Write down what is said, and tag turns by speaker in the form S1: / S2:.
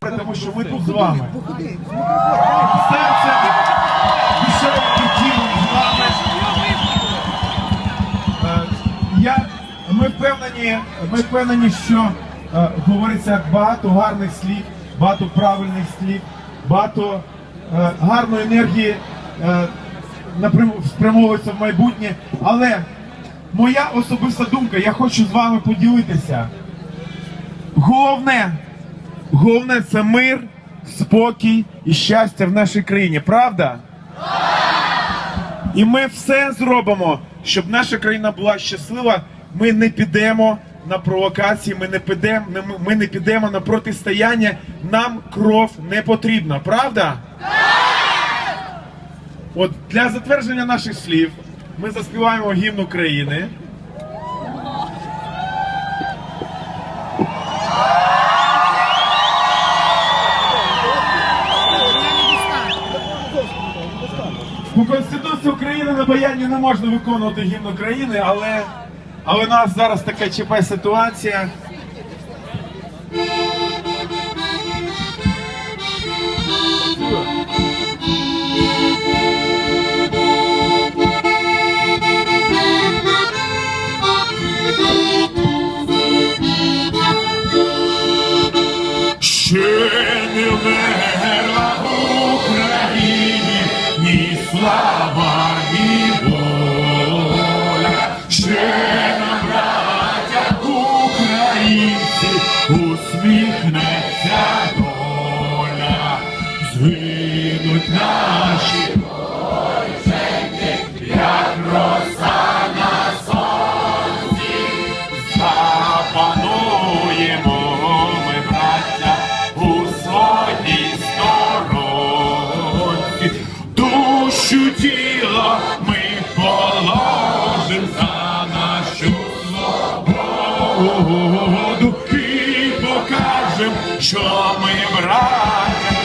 S1: тому що ми тут з вами. Серце душею і тілом з вами. Е, Я, ми впевнені, ми впевнені, що е, говориться багато гарних слів, багато правильних слів, багато е, гарної енергії е, напрям- спрямовується в майбутнє. Але моя особиста думка, я хочу з вами поділитися. Головне, головне це мир, спокій і щастя в нашій країні, правда? І ми все зробимо, щоб наша країна була щаслива. Ми не підемо на провокації, ми не підемо, ми не підемо на протистояння. Нам кров не потрібна, правда? От для затвердження наших слів ми заспіваємо гімн України. По Конституції України на баяні не можна виконувати гімн України, але, але у нас зараз така ЧП ситуація. Ще не вмерла слава, і воля. Ще братя українці, усміхнеться доля. звинуть наші свободу і покажем, що ми браття